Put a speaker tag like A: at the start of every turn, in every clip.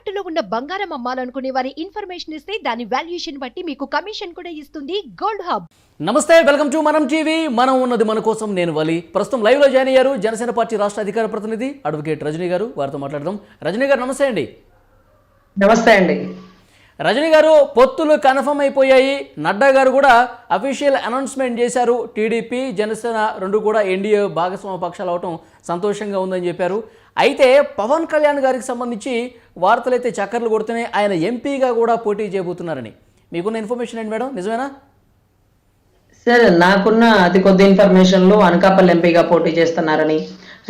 A: తాకట్టులో ఉన్న బంగారం అమ్మాలనుకునే వారి ఇన్ఫర్మేషన్ ఇస్తే దాని వాల్యుయేషన్ బట్టి మీకు కమిషన్ కూడా ఇస్తుంది గోల్డ్ హబ్.
B: నమస్తే వెల్కమ్ టు మనం టీవీ. మనం ఉన్నది మన కోసం నేను వలి. ప్రస్తుతం లైవ్లో జాయిన్ అయ్యారు జనసేన పార్టీ రాష్ట్ర అధికార ప్రతినిధి అడ్వకేట్ రజనీ గారు. వారితో మాట్లాడదాం. రజనీ గారు నమస్తే అండి.
C: నమస్తే అండి.
B: రజనీ గారు పొత్తులు కన్ఫర్మ్ అయిపోయాయి నడ్డా గారు కూడా అఫీషియల్ అనౌన్స్మెంట్ చేశారు. టీడీపీ జనసేన రెండు కూడా ఎన్డీఏ భాగస్వామ్య పక్షాలు అవటం సంతోషంగా ఉందని చెప్పారు. అయితే పవన్ కళ్యాణ్ గారికి సంబంధించి వార్తలు అయితే చక్కర్లు కొడుతున్నాయి. ఆయన ఎంపీగా కూడా పోటీ చేయబోతున్నారని. మీకున్న ఇన్ఫర్మేషన్ ఏంటి మేడం? నిజమేనా?
C: సార్ నాకున్న అతి కొద్ది ఇన్ఫర్మేషన్లో అనకాపల్లి ఎంపీగా పోటీ చేస్తున్నారని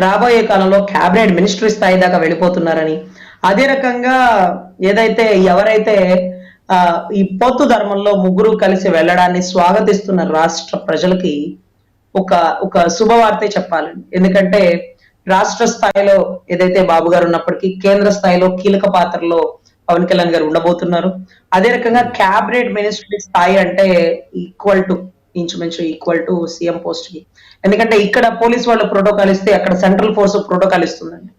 C: రాబోయే కాలంలో క్యాబినెట్ మినిస్ట్రీ స్థాయి దాకా వెళ్ళిపోతున్నారని అదే రకంగా ఏదైతే ఎవరైతే ఆ, ఈ పొత్తు ధర్మంలో ముగ్గురు కలిసి వెళ్ళడాన్ని స్వాగతిస్తున్న రాష్ట్ర ప్రజలకి ఒక ఒక శుభవార్తే చెప్పాలండి ఎందుకంటే రాష్ట్ర స్థాయిలో ఏదైతే బాబు గారు ఉన్నప్పటికీ కేంద్ర స్థాయిలో కీలక పాత్రలో పవన్ కళ్యాణ్ గారు ఉండబోతున్నారు. అదే రకంగా క్యాబినెట్ మినిస్ట్రీ స్థాయి అంటే ఈక్వల్ టు ఇంచుమించు ఈక్వల్ టు సీఎం పోస్ట్కి ఎందుకంటే ఇక్కడ పోలీస్ వాళ్ళు ప్రోటోకాల్ ఇస్తే అక్కడ సెంట్రల్ ఫోర్స్ ప్రోటోకాల్ ఇస్తుందండి.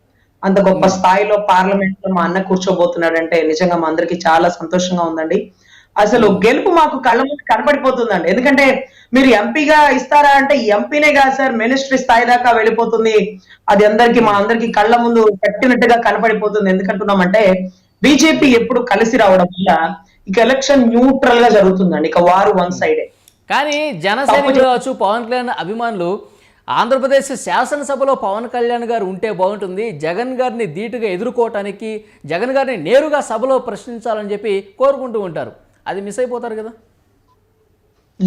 C: అంత గొప్ప స్థాయిలో పార్లమెంట్లో మా అన్న కూర్చోబోతున్నాడంటే నిజంగా మా అందరికి చాలా సంతోషంగా ఉందండి. అసలు గెలుపు మాకు కళ్ళ ముందు కనపడిపోతుందండి ఎందుకంటే మీరు ఎంపీగా ఇస్తారా అంటే ఎంపీనే కాదు సార్ మినిస్ట్రీ స్థాయి దాకా వెళ్ళిపోతుంది. అది అందరికి మా అందరికి కళ్ళ ముందు కట్టినట్టుగా కనపడిపోతుంది ఎందుకంటున్నామంటే బీజేపీ ఎప్పుడు కలిసి రావడం వల్ల ఇక ఎలక్షన్ న్యూట్రల్గా జరుగుతుందండి. ఇక వారు వన్ సైడే
B: కానీ జనసైనికులు కావచ్చు పవన్ కళ్యాణ్ అభిమానులు ఆంధ్రప్రదేశ్ శాసనసభలో పవన్ కళ్యాణ్ గారు ఉంటే బాగుంటుంది. జగన్ గారిని ధీటుగా ఎదుర్కోవటానికి జగన్ గారిని నేరుగా సభలో ప్రశ్నించాలని చెప్పి కోరుకుంటూ ఉంటారు. అది మిస్ అయిపోతారు కదా.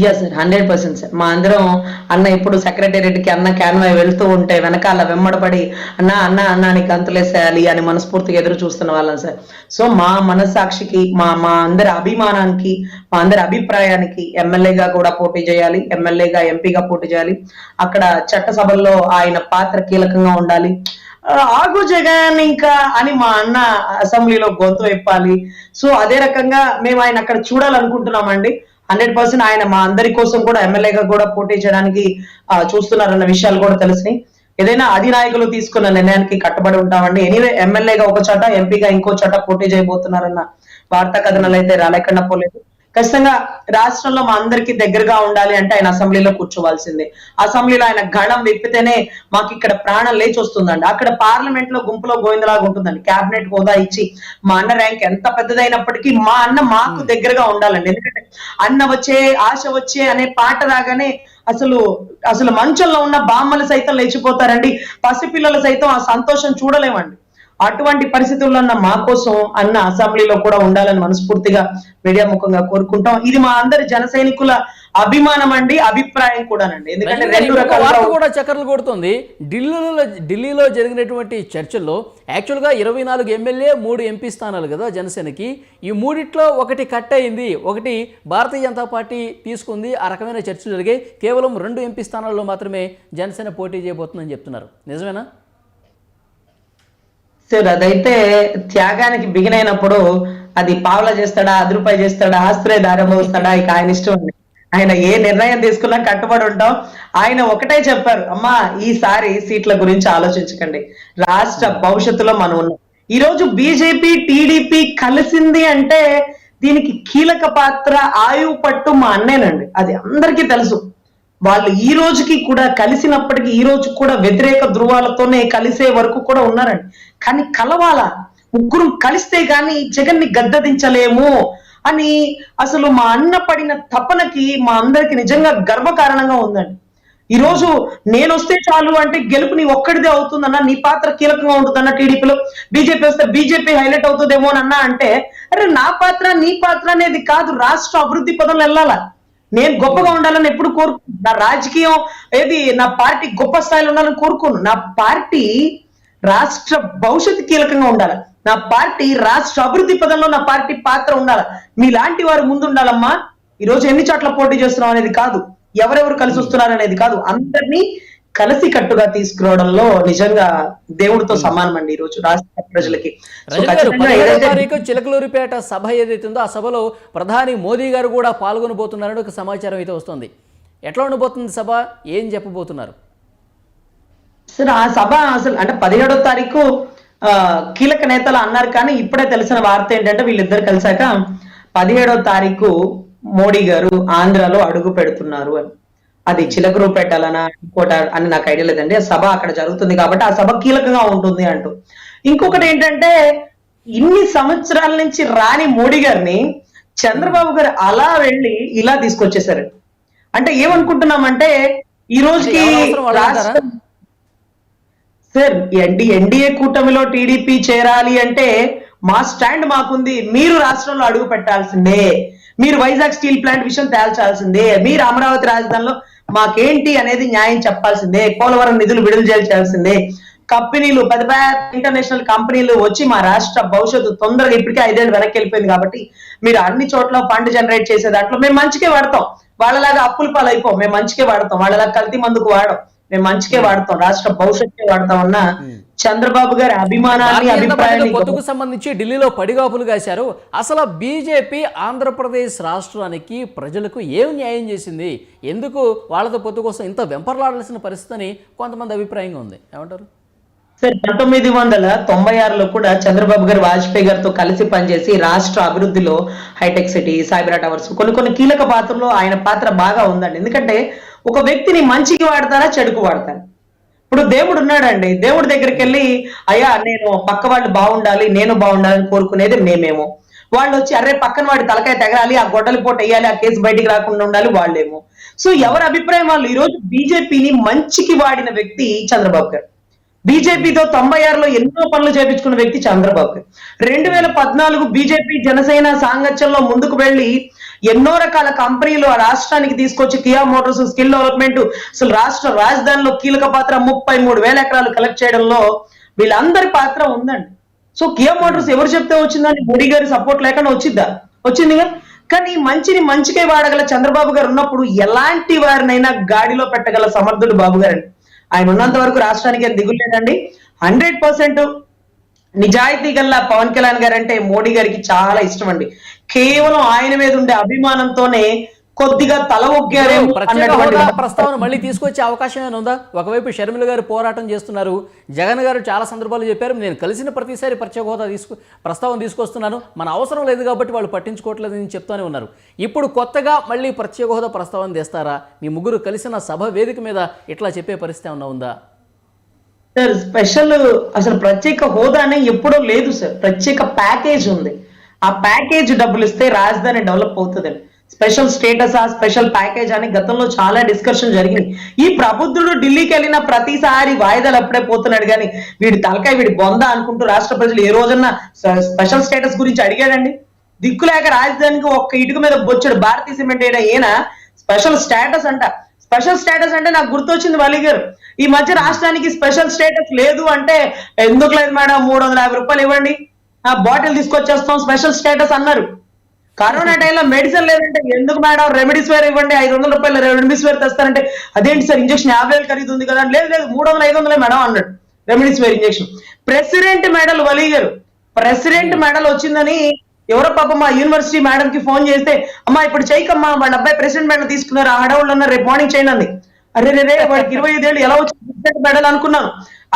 C: Yes sir hundred percent sir మా అందరం అన్న ఇప్పుడు సెక్రటేరియట్కి అన్న క్యాన్వాయ్ వెళ్తూ ఉంటే వెనకాల వెమ్మడపడి అన్న అన్న అన్న నీకు అంతలేసేయాలి అని మనస్ఫూర్తిగా ఎదురు చూస్తున్న వాళ్ళం సార్ సో మా మనస్సాక్షికి మా మా అందరి అభిమానానికి మా అందరి అభిప్రాయానికి ఎమ్మెల్యేగా కూడా పోటీ చేయాలి ఎమ్మెల్యేగా ఎంపీగా పోటీ చేయాలి. అక్కడ చట్టసభల్లో ఆయన పాత్ర కీలకంగా ఉండాలి. ఆగు జగన్ ఇంకా అని మా అన్న అసెంబ్లీలో గొంతు విప్పాలి. సో అదే రకంగా మేము ఆయన అక్కడ చూడాలనుకుంటున్నామండి. హండ్రెడ్ పర్సెంట్ ఆయన మా అందరి కోసం కూడా ఎమ్మెల్యేగా కూడా పోటీ చేయడానికి ఆ, చూస్తున్నారన్న విషయాలు కూడా తెలిసినాయి. ఏదైనా అధినాయకులు తీసుకున్న నిర్ణయానికి కట్టుబడి ఉంటామండి. ఎనీవే ఎమ్మెల్యేగా ఒక చోట ఎంపీగా ఇంకో చోట పోటీ చేయబోతున్నారన్న వార్తా కథనాలు అయితే రాలేకుండా పోలేదు. ఖచ్చితంగా రాష్ట్రంలో మా అందరికి దగ్గరగా ఉండాలి అంటే ఆయన అసెంబ్లీలో కూర్చోవాల్సిందే. అసెంబ్లీలో ఆయన గణం విప్పితేనే మాకు ఇక్కడ ప్రాణం లేచి వస్తుందండి అక్కడ పార్లమెంట్లో గుంపులో గోవిందలాగా ఉంటుందండి. కేబినెట్ హోదా ఇచ్చి మా అన్న ర్యాంక్ ఎంత పెద్దదైనప్పటికీ మా అన్న మాకు దగ్గరగా ఉండాలండి. ఎందుకంటే అన్న వచ్చే ఆశ వచ్చే అనే పాట రాగానే అసలు అసలు మంచంలో ఉన్న బామ్మలు సైతం లేచిపోతారండి. పసిపిల్లలు సైతం ఆ సంతోషం చూడలేమండి. అటువంటి పరిస్థితుల్లో ఉన్న మా కోసం అన్న అసెంబ్లీలో కూడా ఉండాలని మనస్ఫూర్తిగా మీడియా ముఖంగా కోరుకుంటాం. ఇది మా అందరి జన సైనికుల అభిమానం అండి అభిప్రాయం కూడానండి. ఎందుకంటే రెండు రకాలుగా
B: కూడా చక్కర్లు కొడుతుంది. ఢిల్లీలో ఢిల్లీలో జరిగినటువంటి చర్చల్లో యాక్చువల్గా ఇరవై నాలుగు ఎమ్మెల్యే మూడు ఎంపీ స్థానాలు కదా జనసేనకి. ఈ మూడిట్లో ఒకటి కట్ అయింది. ఒకటి భారతీయ జనతా పార్టీ తీసుకుంది. ఆ రకమైన చర్చలు జరిగాయి. కేవలం రెండు ఎంపీ స్థానాల్లో మాత్రమే జనసేన పోటీ చేయబోతుందని చెప్తున్నారు. నిజమేనా?
C: సార్ అదైతే త్యాగానికి బిగినైనప్పుడు అది పావుల చేస్తాడా అది రూపాయి చేస్తాడా ఆస్త్రే దారమవుతాడా ఇక ఆయన ఇష్టం అండి ఆయన ఏ నిర్ణయం తీసుకున్నా కట్టుబడి ఉంటాం. ఆయన ఒకటే చెప్పారు అమ్మా ఈసారి సీట్ల గురించి ఆలోచించకండి. రాష్ట్ర భవిష్యత్తులో మనం ఉన్నాం. ఈ రోజు బీజేపీ టీడీపీ కలిసింది అంటే దీనికి కీలక పాత్ర ఆయువు పట్టు మా అన్నేనండి. అది అందరికీ తెలుసు. వాళ్ళు ఈ రోజుకి కూడా కలిసినప్పటికీ ఈ రోజు కూడా వ్యతిరేక ధృవాలతోనే కలిసే వరకు కూడా ఉన్నారండి. కానీ కలవాల. ముగ్గురు కలిస్తే గాని జగన్ని గద్దదించలేము అని అసలు మా అన్న పడిన తపనకి మా అందరికి నిజంగా గర్వకారణంగా ఉందండి. ఈ రోజు నేను వస్తే చాలు అంటే గెలుపు నీ ఒక్కడిదే అవుతుందన్న నీ పాత్ర కీలకంగా ఉంటుందన్న టీడీపీలో. బీజేపీ వస్తే బీజేపీ హైలైట్ అవుతుందేమో అన్న అంటే అరే నా పాత్ర నీ పాత్ర అనేది కాదు రాష్ట్ర అభివృద్ధి పదంలో వెళ్ళాలా. నేను గొప్పగా ఉండాలని ఎప్పుడు కోరుకు నా రాజకీయం ఏది నా పార్టీ గొప్ప స్థాయిలో ఉండాలని కోరుకోను. నా పార్టీ రాష్ట్ర భవిష్యత్తు కీలకంగా ఉండాలి. నా పార్టీ రాష్ట్ర అభివృద్ధి పదంలో నా పార్టీ పాత్ర ఉండాలి. మీలాంటి వారు ముందు ఉండాలమ్మా ఈ రోజు ఎన్ని చోట్ల పోటీ చేస్తున్నాం అనేది కాదు. ఎవరెవరు కలిసి వస్తున్నారు అనేది కాదు. అందరినీ కలిసి కట్టుగా తీసుకురావడంలో నిజంగా దేవుడితో సమానం అండి ఈ రోజు రాష్ట్ర ప్రజలకి.
B: తారీఖు చిలకలూరిపేట సభ ఏదైతే ఉందో ఆ సభలో ప్రధాని మోదీ గారు కూడా పాల్గొనబోతున్నారని ఒక సమాచారం అయితే వస్తుంది. ఎట్లా ఉండబోతుంది సభ? ఏం చెప్పబోతున్నారు?
C: సార్ ఆ సభ అసలు అంటే పదిహేడో తారీఖు కీలక నేతలు అన్నారు కానీ ఇప్పుడే తెలిసిన వార్త ఏంటంటే వీళ్ళిద్దరు కలిసాక పదిహేడో తారీఖు మోడీ గారు ఆంధ్రాలో అడుగు పెడుతున్నారు అని. అది చిలకరు పెట్టాలనా ఇంకోట అని నాకు ఐడియా లేదండి. ఆ సభ అక్కడ జరుగుతుంది కాబట్టి ఆ సభ కీలకంగా ఉంటుంది అంటూ. ఇంకొకటి ఏంటంటే ఇన్ని సంవత్సరాల నుంచి రాని మోడీ గారిని చంద్రబాబు గారు అలా వెళ్ళి ఇలా తీసుకొచ్చేసారు అంటే ఏమనుకుంటున్నామంటే ఈ రోజుకి? రాష్ట్రం సార్ ఎన్డి ఎన్డీఏ కూటమిలో టీడీపీ చేరాలి అంటే మా స్టాండ్ మాకుంది. మీరు రాష్ట్రంలో అడుగు పెట్టాల్సిందే. మీరు వైజాగ్ స్టీల్ ప్లాంట్ విషయం తేల్చాల్సిందే. మీరు అమరావతి రాజధానిలో మాకేంటి అనేది న్యాయం చెప్పాల్సిందే. పోలవరం నిధులు విడుదల చేయాల్సిందే. కంపెనీలు పెద్ద పెద్ద ఇంటర్నేషనల్ కంపెనీలు వచ్చి మా రాష్ట్ర భవిష్యత్తు తొందరగా ఇప్పటికే ఐదేళ్ళు వెనక్కి వెళ్ళిపోయింది కాబట్టి మీరు అన్ని చోట్ల ఫండ్ జనరేట్ చేసే దాంట్లో మేము మంచికే వాడతాం. వాళ్ళలాగా అప్పులు పాలైపోం. మేము మంచికే వాడతాం. వాళ్ళలాగా కల్తీ మందుకు వాడం మేము మంచికే వాడతాం రాష్ట్ర భవిష్యత్తే వాడతాం అన్న చంద్రబాబు గారి అభిమానాన్ని అభిప్రాయాన్ని
B: పొత్తుకు సంబంధించి ఢిల్లీలో పడిగాపులు కాశారు. అసలు బీజేపీ ఆంధ్రప్రదేశ్ రాష్ట్రానికి ప్రజలకు ఏం న్యాయం చేసింది? ఎందుకు వాళ్ళతో పొత్తు కోసం ఇంత వెంపర్లాడాల్సిన పరిస్థితి అని కొంతమంది అభిప్రాయంగా ఉంది. ఏమంటారు?
C: సార్ పంతొమ్మిది వందల తొంభై ఆరులో కూడా చంద్రబాబు గారు వాజ్పేయి గారితో కలిసి పనిచేసి రాష్ట్ర అభివృద్ధిలో హైటెక్ సిటీ సైబర్ టవర్స్ కొన్ని కొన్ని కీలక పాత్రలో ఆయన పాత్ర బాగా ఉందండి. ఎందుకంటే ఒక వ్యక్తిని మంచికి వాడతారా చెడుకు వాడతారా? ఇప్పుడు దేవుడు ఉన్నాడండి. దేవుడి దగ్గరికి వెళ్ళి అయ్యా నేను పక్క వాళ్ళు బాగుండాలి నేను బాగుండాలని కోరుకునేది మేమేమో. వాళ్ళు వచ్చి అరే పక్కన వాడి తలకాయ తెగరాలి ఆ గొడ్డలి పోటు వేయాలి ఆ కేసు బయటికి రాకుండా ఉండాలి వాళ్ళేమో. సో ఎవరి అభిప్రాయం వాళ్ళు? ఈ రోజు బీజేపీని మంచికి వాడిన వ్యక్తి చంద్రబాబు గారు. బీజేపీతో తొంభై ఆరులో ఎన్నో పనులు చేపించుకున్న వ్యక్తి చంద్రబాబు. రెండు వేల పద్నాలుగు బీజేపీ జనసేన సాంగత్యంలో ముందుకు వెళ్ళి ఎన్నో రకాల కంపెనీలు ఆ రాష్ట్రానికి తీసుకొచ్చి కియా మోటార్స్ స్కిల్ డెవలప్మెంట్ అసలు రాష్ట్ర రాజధానిలో కీలక పాత్ర ముప్పై మూడు వేల ఎకరాలు కలెక్ట్ చేయడంలో వీళ్ళందరి పాత్ర ఉందండి. సో కియా మోటార్స్ ఎవరు చెప్తే వచ్చిందని మోడీ గారి సపోర్ట్ లేకుండా వచ్చిద్దా? వచ్చిందిగా కానీ మంచిని మంచికే వాడగల చంద్రబాబు గారు ఉన్నప్పుడు ఎలాంటి వారినైనా గాడిలో పెట్టగల సమర్థుడు బాబు గారండి. ఆయన ఉన్నంత వరకు రాష్ట్రానికి దిగులేదండి దిగులు లేదండి. హండ్రెడ్ పర్సెంట్ నిజాయితీ గల్ల పవన్ కళ్యాణ్ గారు అంటే మోడీ గారికి చాలా ఇష్టం అండి. కేవలం ఆయన మీద ఉండే అభిమానంతోనే కొద్దిగా తల
B: ప్రస్తావన మళ్ళీ తీసుకొచ్చే అవకాశం ఏమైనా ఉందా? ఒకవైపు షర్మిల గారు పోరాటం చేస్తున్నారు. జగన్ గారు చాలా సందర్భాలు చెప్పారు. నేను కలిసిన ప్రతిసారి ప్రత్యేక హోదా తీసుకు ప్రస్తావన తీసుకొస్తున్నాను. మన అవసరం లేదు కాబట్టి వాళ్ళు పట్టించుకోవట్లేదు అని చెప్తూనే ఉన్నారు. ఇప్పుడు కొత్తగా మళ్ళీ ప్రత్యేక హోదా ప్రస్తావన తెస్తారా? మీ ముగ్గురు కలిసిన సభ వేదిక మీద ఇట్లా చెప్పే పరిస్థితి ఏమన్నా ఉందా?
C: సార్ స్పెషల్ అసలు ప్రత్యేక హోదానే ఎప్పుడో లేదు సార్. ప్రత్యేక ప్యాకేజ్ ఉంది. ఆ ప్యాకేజ్ డబ్బులు ఇస్తే రాజధాని డెవలప్ అవుతుందండి స్పెషల్ స్టేటస్ ఆ స్పెషల్ ప్యాకేజ్ అని గతంలో చాలా డిస్కషన్ జరిగింది ఈ ప్రబుద్ధుడు ఢిల్లీకి వెళ్ళిన ప్రతిసారి వాయిదాలు అప్పుడే పోతున్నాడు కానీ వీడి తలకాయ వీడి బొంద అనుకుంటూ రాష్ట్ర ప్రజలు ఏ రోజన్నా స్పెషల్ స్టేటస్ గురించి అడిగాడండి? దిక్కులేక రాజధానికి ఒక్క ఇటుక మీద బొచ్చాడు భారతీయ సిమెంట్ అయినా ఈయన స్పెషల్ స్టేటస్ అంట. స్పెషల్ స్టేటస్ అంటే నాకు గుర్తొచ్చింది వలి గారు ఈ మధ్య రాష్ట్రానికి స్పెషల్ స్టేటస్ లేదు అంటే ఎందుకు లేదు మేడం? మూడు వందల యాభై రూపాయలు ఇవ్వండి. ఆ బాటిల్ తీసుకొచ్చేస్తాం స్పెషల్ స్టేటస్ అన్నారు. కరోనా టైంలో మెడిసిన్ లేదంటే ఎందుకు మేడం? రెమెడీస్ వేర్ ఇవ్వండి. ఐదు వందల రూపాయలు రెమెడీస్ వేర్ తెస్తారంటే అదేంటి సార్? ఇంజక్షన్ యాభై వేలు ఖరీదు ఉంది కదా లేదు లేదు మూడు వందల ఐదు వందలే మేడం అన్నాడు. Remedies where injection president medal వలిగారు president medal వచ్చిందని ఎవరో పాప మా యూనివర్సిటీ మేడం కి ఫోన్ చేస్తే అమ్మా ఇప్పుడు చేయకమ్మా వాళ్ళ అబ్బాయి ప్రెసిడెంట్ మెడల్ తీసుకున్నారు ఆ హడవుళ్ళు ఉన్నారు రేపు మార్నింగ్ చేయండి అంది. అరే రే రే వాడికి ఇరవై ఐదేళ్ళు ఎలా వచ్చింది? ప్రెసిడెంట్ మెడల్ అనుకున్నాను.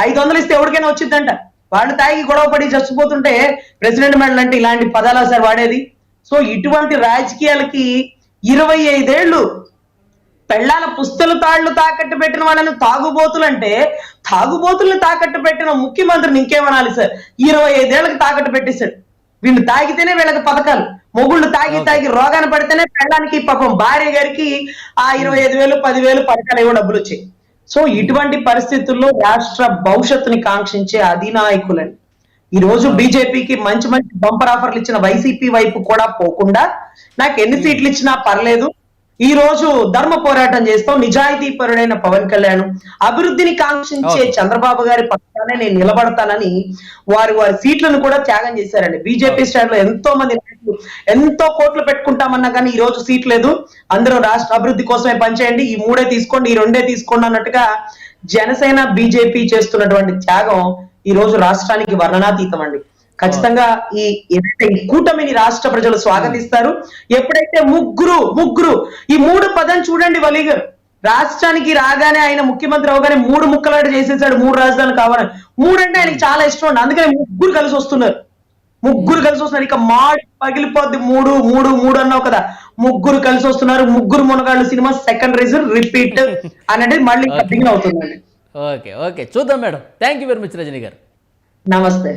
C: ఐదు వందలు ఇస్తే ఎవరికైనా వచ్చిందంట. వాళ్ళు తాగి గొడవ పడి చచ్చిపోతుంటే ప్రెసిడెంట్ మెడల్ అంటే ఇలాంటి పదాలా సార్ వాడేది? సో ఇటువంటి రాజకీయాలకి ఇరవై ఐదేళ్ళు పెళ్ళాల పుస్తలు తాళ్ళు తాకట్టు పెట్టిన వాళ్ళని తాగుబోతులంటే తాగుబోతుల్ని తాకట్టు పెట్టిన ముఖ్యమంత్రిని ఇంకేమనాలి సార్? ఇరవై ఐదేళ్ళకు తాకట్టు పెట్టేశాడు. వీళ్ళు తాగితేనే వీళ్ళకి పథకాలు. మొగుళ్ళు తాగి తాగి రోగాన పడితేనే పెళ్ళానికి పాపం భార్య గారికి ఆ ఇరవై ఐదు వేలు పదివేలు పథకాలు ఏవో డబ్బులు వచ్చాయి. సో ఇటువంటి పరిస్థితుల్లో రాష్ట్ర భవిష్యత్తుని కాంక్షించే అధినాయకులని ఈ రోజు బీజేపీకి మంచి మంచి బంపర్ ఆఫర్లు ఇచ్చిన వైసీపీ వైపు కూడా పోకుండా నాకు ఎన్ని సీట్లు ఇచ్చినా పర్లేదు. ఈ రోజు ధర్మ పోరాటం చేస్తాం. నిజాయితీ పరుడైన పవన్ కళ్యాణ్ అభివృద్ధిని కాంక్షించే. చంద్రబాబు గారి పక్షానే నేను నిలబడతానని వారు వారి సీట్లను కూడా త్యాగం చేశారండి. బీజేపీ స్టైల్లో ఎంతో మంది నాయకులు ఎంతో కోట్లు పెట్టుకుంటామన్నా కానీ ఈ రోజు సీట్ లేదు. అందరూ రాష్ట్ర అభివృద్ధి కోసమే పనిచేయండి. ఈ మూడే తీసుకోండి ఈ రెండే తీసుకోండి అన్నట్టుగా జనసేన బీజేపీ చేస్తున్నటువంటి త్యాగం ఈ రోజు రాష్ట్రానికి వర్ణనాతీతం అండి. ఖచ్చితంగా ఈ కూటమిని రాష్ట్ర ప్రజలు స్వాగతిస్తారు ఎప్పుడైతే ముగ్గురు ముగ్గురు ఈ మూడు పదం చూడండి వలి రాష్ట్రానికి రాగానే ఆయన ముఖ్యమంత్రి అవగానే మూడు ముక్కలాట చేసేసాడు మూడు రాజధానులు కావాలని. మూడు అంటే ఆయనకి చాలా ఇష్టం అండి. అందుకని ముగ్గురు కలిసి వస్తున్నారు. ముగ్గురు కలిసి వస్తున్నారు. ఇక మాడి పగిలిపోద్ది మూడు మూడు మూడు అన్నావు కదా. ముగ్గురు కలిసి వస్తున్నారు. ముగ్గురు మునగాళ్ళు సినిమా సెకండ్ రేజర్ రిపీట్ అనేది మళ్ళీ అవుతుందండి.
B: Okay okay. చూద్దాం madam. Thank you very much Rajini garu.
C: నమస్తే.